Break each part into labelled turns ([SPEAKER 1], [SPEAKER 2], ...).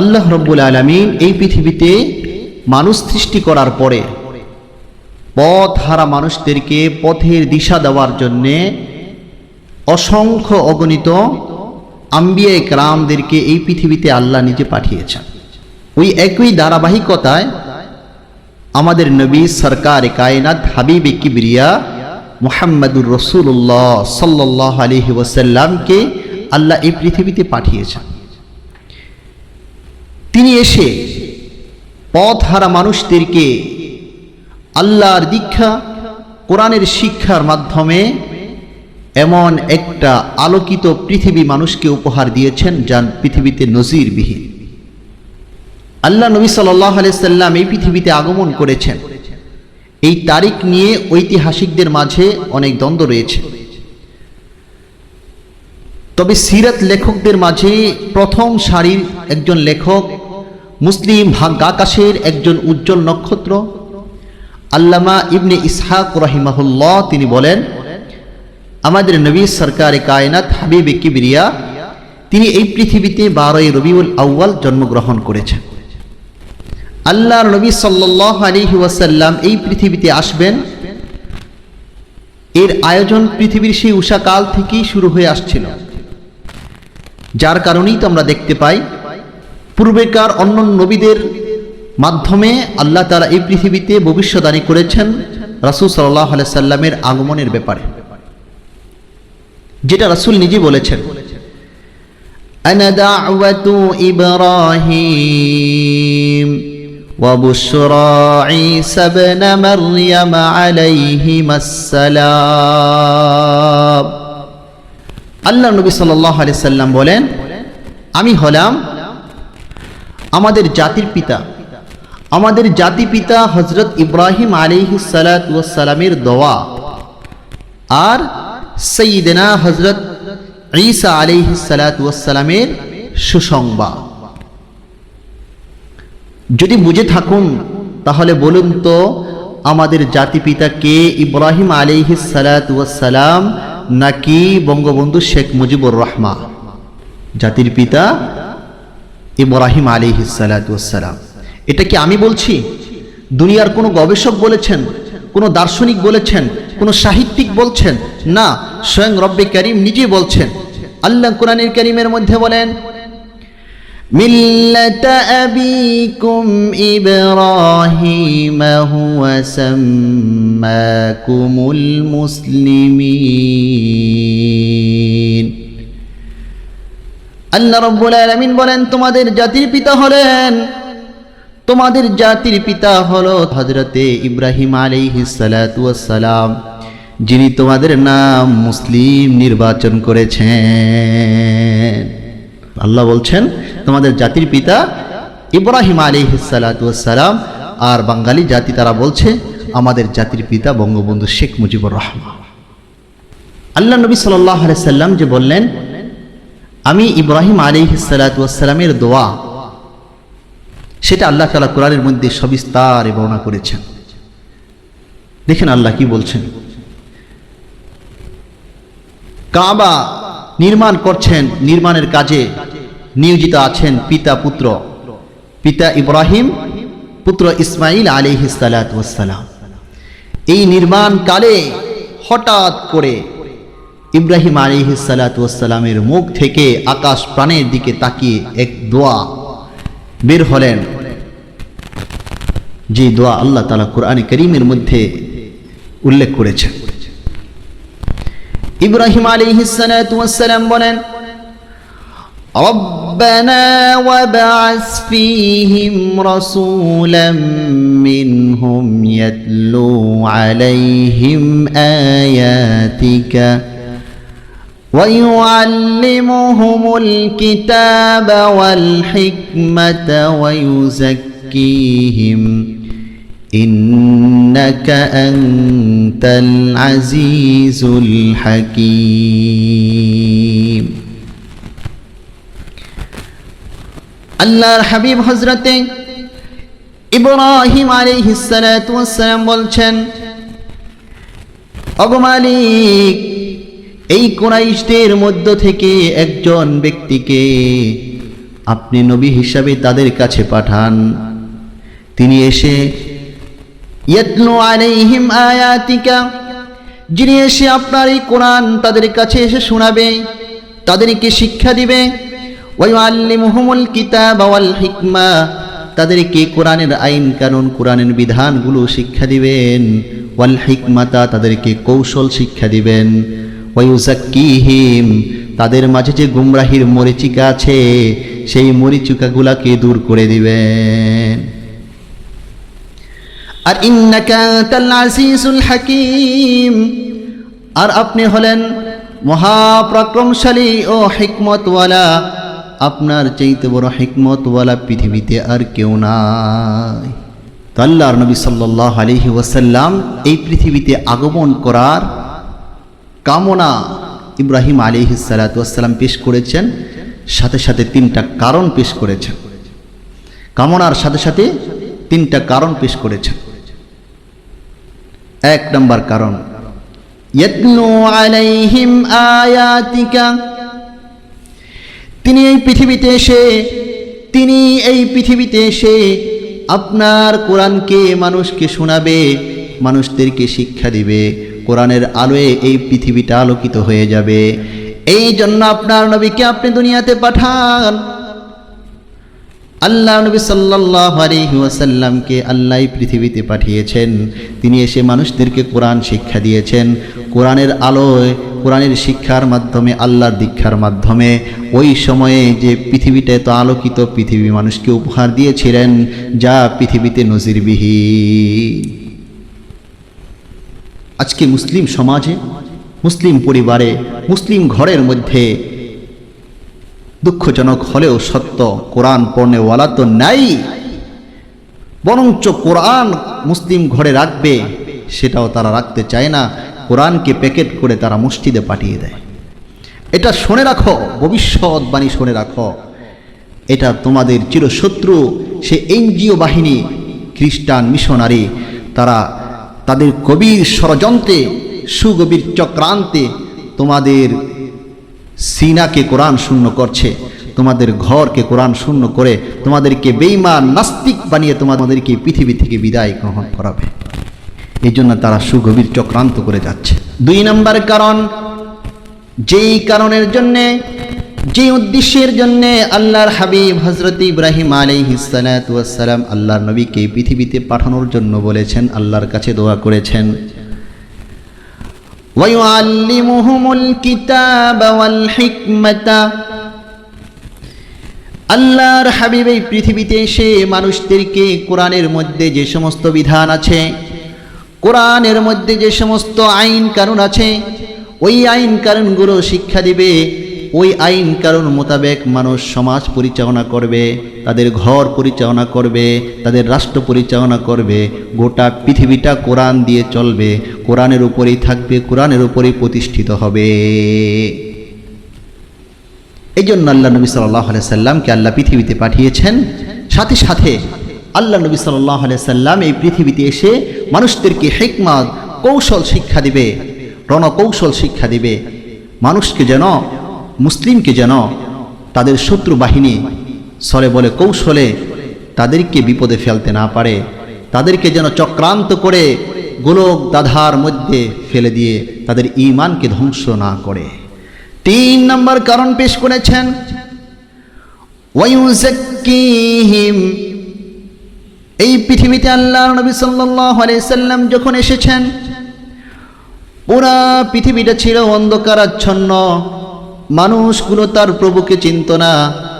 [SPEAKER 1] আল্লাহ রব্বুল আলমিন এই পৃথিবীতে মানুষ সৃষ্টি করার পরে পথ হারা মানুষদেরকে পথের দিশা দেওয়ার জন্যে অসংখ্য অগণিত আম্বিয়া একরামদেরকে এই পৃথিবীতে আল্লাহ নিজে পাঠিয়েছেন। ওই একই ধারাবাহিকতায় আমাদের নবী সরকার কায়নাত হাবিব কিবরিয়া মোহাম্মদুর রসুল্লাহ সাল্লাহ আলহি ওসাল্লামকে আল্লাহ এই পৃথিবীতে পাঠিয়েছেন। তিনি এসে পথ হারা মানুষদেরকে আল্লাহর দীক্ষা, কোরআনের শিক্ষার মাধ্যমে এমন একটা আলোকিত পৃথিবী মানুষকে উপহার দিয়েছেন যা পৃথিবীতে নজিরবিহীন। আল্লাহ নবী সাল্লাহ সাল্লাম এই পৃথিবীতে আগমন করেছেন। এই তারিখ নিয়ে ঐতিহাসিকদের মাঝে অনেক দ্বন্দ্ব রয়েছে। তবে সিরাত লেখকদের মাঝে প্রথম সারির একজন লেখক মুসলিম ভাগ্যাকাশের একজন উজ্জ্বল নক্ষত্র। আল্লামা ইবনে ইসহাক রহিমাহুল্লাহ, তিনি বলেন, আমাদের নবী সরকার কায়নাত হাবিব কিবরিয়া, তিনি এই পৃথিবীতে বারোই রবিউল আউ্য়াল জন্মগ্রহণ করেছেন। আল্লাহর নবী সাল্লাহ আলিহি ওয়াসাল্লাম এই পৃথিবীতে আসবেন। এর আয়োজন পৃথিবীর সেই উষাকাল থেকেই শুরু হয়ে আসছিল। যার কারণেই তো আমরা দেখতে পাই পূর্বেকার অন্য নবীদের মাধ্যমে আল্লাহ তারা এই পৃথিবীতে ভবিষ্যদানী করেছেন রাসুল সাল্লাহ সাল্লামের আগমনের ব্যাপারে যেটা রাসুল নিজে বলেছেন أنا دعوة إبراهيم وبشرى عيسى بن مريم عليهما السلام আল্লাহ নবী সাল্লাহ আলি সাল্লাম বলেন আমি হলাম আমাদের জাতির পিতা। আমাদের জাতি পিতা হজরত ইব্রাহিম আলিহি সালাতামের দোয়া। আর সঈদেনা হজরত ঈসা আলিহি সালাতামের সুসংবাদ। যদি বুঝে থাকুন, তাহলে বলুন তো, আমাদের জাতি পিতা কে? ইব্রাহিম আলিহি সালাতাম নাকি বঙ্গবন্ধু শেখ মুজিবুর রহমান? জাতির পিতা ইব্রাহিম আলিহি সালাতাম এটা কি আমি বলছি? দুনিয়ার কোনো গবেষক বলেছেন, কোনো দার্শনিক বলেছেন, কোনো সাহিত্যিক বলছেন? না, স্বয়ং রব্বে করিম নিজে বলছেন। আল্লাহ কোরআনের করিমের মধ্যে বলেন মুসলিমিন। আল্লাহ রব্বুল আলামিন বলেন, তোমাদের জাতির পিতা হলেন। তোমাদের জাতির পিতা হলো হজরতে ইব্রাহিম সালাম, যিনি তোমাদের নাম মুসলিম নির্বাচন করেছেন। আল্লাহ বলছেন, তোমাদের জাতির পিতা ইব্রাহিম সালাম, আর বাঙালি জাতি তারা বলছে, আমাদের জাতির পিতা বঙ্গবন্ধু শেখ মুজিবুর রহমান। আল্লাহ নবী সাল্লাহ সাল্লাম যে বললেন আমি ইব্রাহিম সালাতামের দোয়া, সেটা আল্লাহ তালা কোরআনের মধ্যে সবিস্তারে বর্ণনা করেছেন। দেখেন আল্লাহ কি বলছেন। কাবা নির্মাণ করছেন, নির্মাণের কাজে নিয়োজিত আছেন পিতা পুত্র। পিতা ইব্রাহিম, পুত্র ইসমাইল আলিহি সালাতাম এই নির্মাণ কালে হঠাৎ করে ইব্রাহিম আলিহি সালাতামের মুখ থেকে আকাশ প্রাণের দিকে তাকিয়ে এক দোয়া বের হলেন যে দোয়া আল্লাহ তালা কোরআনে করিমের মধ্যে উল্লেখ করেছেন ইব্রাহিম আলী হিসালাম বলেন ربنا وبعث فيهم رسولا منهم يتلو عليهم آياتك ويعلمهم الكتاب والحكمة ويزكيهم إنك أنت العزيز الحكيم আল্লাহর হাবিব হজরতে ইব্রাহিম আলাইহিস সালাতু ওয়াসসালাম বলছেন অগমালিক এই কোরাইশদের মধ্য থেকে একজন ব্যক্তিকে আপনি নবী হিসাবে তাদের কাছে পাঠান। তিনি এসে আয়াতিকা? যিনি এসে আপনার এই কোরআন তাদের কাছে এসে শোনাবে, তাদেরকে শিক্ষা দিবে। ওয়াইআল্লিমুহুমুল কিতাব ওয়াল হিকমা? তাদেরকে কোরআনের আইন কানুন, কোরআনের বিধানগুলো শিক্ষা দিবেন। ওয়াল হিকমাতা? তাদেরকে কৌশল শিক্ষা দিবেন। ওয়াইউজাক্কিহিম তাদের মাঝে যে গুমরাহির মরিচিকা আছে, সেই মরিচিকাগুলাকে দূর করে দিবেন। আর ইন্নাকা আনতাল আজিজুল হাকিম, আর আপনি হলেন মহাপ্রাক্রমশালী ও হিকমতওয়ালা, আপনার চাইতে বড় হিকমতওয়ালা পৃথিবীতে আর কেউ নাই। তো আল্লাহর নবী সাল্লাহ আলহি ওয়াসাল্লাম এই পৃথিবীতে আগমন করার কামনা ইব্রাহিম আলী সালাতাম পেশ করেছেন, সাথে সাথে তিনটা কারণ পেশ করেছেন। কামনার সাথে সাথে তিনটা কারণ পেশ করেছেন। এক নম্বর কারণ তিনি এই পৃথিবীতে এসে, তিনি এই পৃথিবীতে এসে আপনার কোরআনকে মানুষকে শোনাবে, মানুষদেরকে শিক্ষা দিবে। কোরআনের আলোয় এই পৃথিবীটা আলোকিত হয়ে যাবে। এই জন্য আপনার নবীকে আপনি দুনিয়াতে পাঠান। আল্লাহ নবী সাল্লাহ আলহি ওয়াসাল্লামকে আল্লাহ পৃথিবীতে পাঠিয়েছেন। তিনি এসে মানুষদেরকে কোরআন শিক্ষা দিয়েছেন। কোরআনের আলোয়, কোরআনের শিক্ষার মাধ্যমে, আল্লাহর দীক্ষার মাধ্যমে ওই সময়ে যে পৃথিবীটা এত আলোকিত, পৃথিবী মানুষকে উপহার দিয়েছিলেন, যা পৃথিবীতে নজিরবিহীন। আজকে মুসলিম সমাজে, মুসলিম পরিবারে, মুসলিম ঘরের মধ্যে দুঃখজনক হলেও সত্য, কোরআন পড়নেওয়ালা তো নাই। বরঞ্চ কোরআন মুসলিম ঘরে রাখবে, সেটাও তারা রাখতে চায় না। কোরআনকে প্যাকেট করে তারা মসজিদে পাঠিয়ে দেয়। এটা শুনে রাখো, ভবিষ্যৎবাণী শুনে রাখো। এটা তোমাদের চিরশত্রু, সে এনজিও বাহিনী, খ্রিস্টান মিশনারি, তারা তাদের কবির ষড়যন্ত্রে, সুগভীর চক্রান্তে তোমাদের সিনাকে কোরআন শূন্য করছে, তোমাদের ঘরকে কোরআন শূন্য করে, তোমাদেরকে বেইমান নাস্তিক বানিয়ে তোমাদেরকে পৃথিবী থেকে বিদায় গ্রহণ করাবে। এই জন্য তারা সুগভীর চক্রান্ত করে যাচ্ছে। দুই নম্বর কারণ, যেই কারণের জন্যে যে উদ্দেশ্যের জন্য আল্লাহর হাবিব হজরত ইব্রাহিম আলাইহিসালাম আল্লাহর নবীকে পৃথিবীতে পাঠানোর জন্য বলেছেন, আল্লাহর কাছে দোয়া করেছেন। আল্লাহর হাবিব এই পৃথিবীতে এসে মানুষদেরকে কোরআনের মধ্যে যে সমস্ত বিধান আছে, কোরআনের মধ্যে যে সমস্ত আইন কানুন আছে, ওই আইন কানুনগুলো শিক্ষা দিবে। ওই আইন কানুন মোতাবেক মানুষ সমাজ পরিচালনা করবে, তাদের ঘর পরিচালনা করবে, তাদের রাষ্ট্র পরিচালনা করবে, গোটা পৃথিবীটা কোরআন দিয়ে চলবে, কোরআনের উপরেই থাকবে, কোরআনের উপরেই প্রতিষ্ঠিত হবে। এই জন্য আল্লাহ নবী সাল্লাহ সাল্লামকে আল্লাহ পৃথিবীতে পাঠিয়েছেন। সাথে সাথে আল্লাহ নবী সাল্লাহ সাল্লাম এই পৃথিবীতে এসে মানুষদেরকে হেকমাত, কৌশল শিক্ষা দিবে, রণকৌশল শিক্ষা দিবে। মানুষকে যেন মুসলিমকে যেন তাদের শত্রু বাহিনী সরে বলে কৌশলে তাদেরকে বিপদে ফেলতে না পারে, তাদেরকে যেন চক্রান্ত করে গোলক দাধার মধ্যে ফেলে দিয়ে তাদের ইমানকে ধ্বংস না করে। তিন নম্বর কারণ পেশ করেছেন এই পৃথিবীতে আল্লাহ নবী সাল্লাম যখন এসেছেন, পুরা পৃথিবীটা ছিল অন্ধকারাচ্ছন্ন মানুষগুলো তার প্রভুকে চিনত না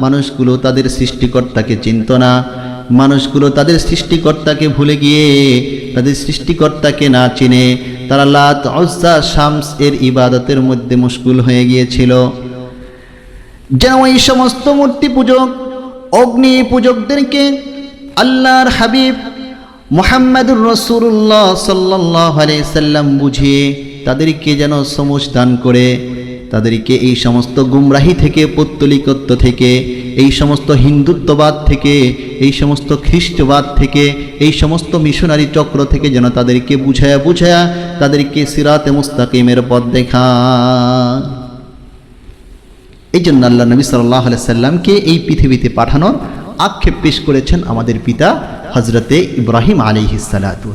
[SPEAKER 1] মানুষগুলো তাদের সৃষ্টিকর্তাকে চিনত না মানুষগুলো তাদের সৃষ্টিকর্তাকে ভুলে গিয়ে তাদের সৃষ্টিকর্তাকে না চিনে, তারা লাত অজ্জা শামস এর ইবাদতের মধ্যে মুশকুল হয়ে গিয়েছিল। যেন এই সমস্ত মূর্তি পূজক, অগ্নি পূজকদেরকে আল্লাহর হাবিব মোহাম্মদুর রসুল্লাহ সাল্লাহ সাল্লাম বুঝিয়ে তাদেরকে যেন সমুষ দান করে। তাদেরকে এই সমস্ত গুমরাহি থেকে, পত্তলিকত্ব থেকে, এই সমস্ত হিন্দুত্ববাদ থেকে, এই সমস্ত খ্রিস্টবাদ থেকে, এই সমস্ত মিশনারি চক্র থেকে যেন তাদেরকে বুঝায়া বুঝায়া তাদেরকে সিরাতে মুস্তাকিমের পথ দেখা এই জন্য আল্লাহ নবী সাল্লাহ সাল্লামকে এই পৃথিবীতে পাঠানোর আক্ষেপ পেশ করেছেন আমাদের পিতা হজরতে ইব্রাহিম আলিহিসালাতু